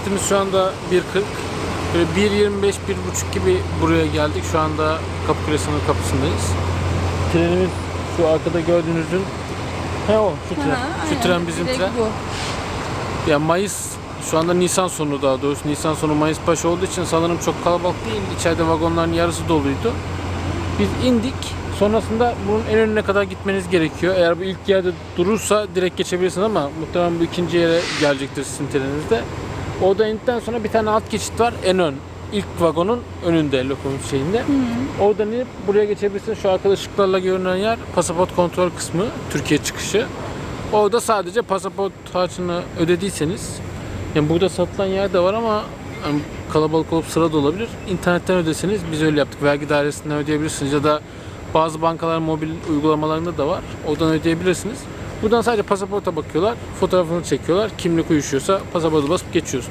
Saatimiz şu anda 1.40. Böyle 1.25, 1.30 gibi buraya geldik. Şu anda Kapıkule sınır kapısındayız. Trenimiz şu arkada gördüğünüzün He o şu tren. Aha, şu aynen. tren bizim Direkt tren. Bu. Ya Mayıs şu anda Nisan sonu daha doğrusu Nisan sonu Mayıs başı olduğu için sanırım çok kalabalık değil. İçeride vagonların yarısı doluydu. Biz indik. Sonrasında bunun en önüne kadar gitmeniz gerekiyor. Eğer bu ilk yerde durursa direkt geçebilirsiniz ama muhtemelen bu ikinci yere gelecektir sizin treninizde. Orada indikten sonra bir tane alt geçit var en ön. İlk vagonun önünde lokomotif şeyinde. Oradan inip buraya geçebilirsiniz. Şu arkada ışıklarla görünen yer pasaport kontrol kısmı. Türkiye çıkışı. Orada sadece pasaport harcını ödediyseniz yani burada satılan yer de var ama yani kalabalık olup sıra da olabilir. İnternetten ödeseniz biz öyle yaptık. Vergi dairesinden ödeyebilirsiniz ya da bazı bankalar mobil uygulamalarında da var. Oradan ödeyebilirsiniz. Buradan sadece pasaporta bakıyorlar. Fotoğrafını çekiyorlar. Kimlik uyuşuyorsa pasaportu basıp geçiyorsunuz.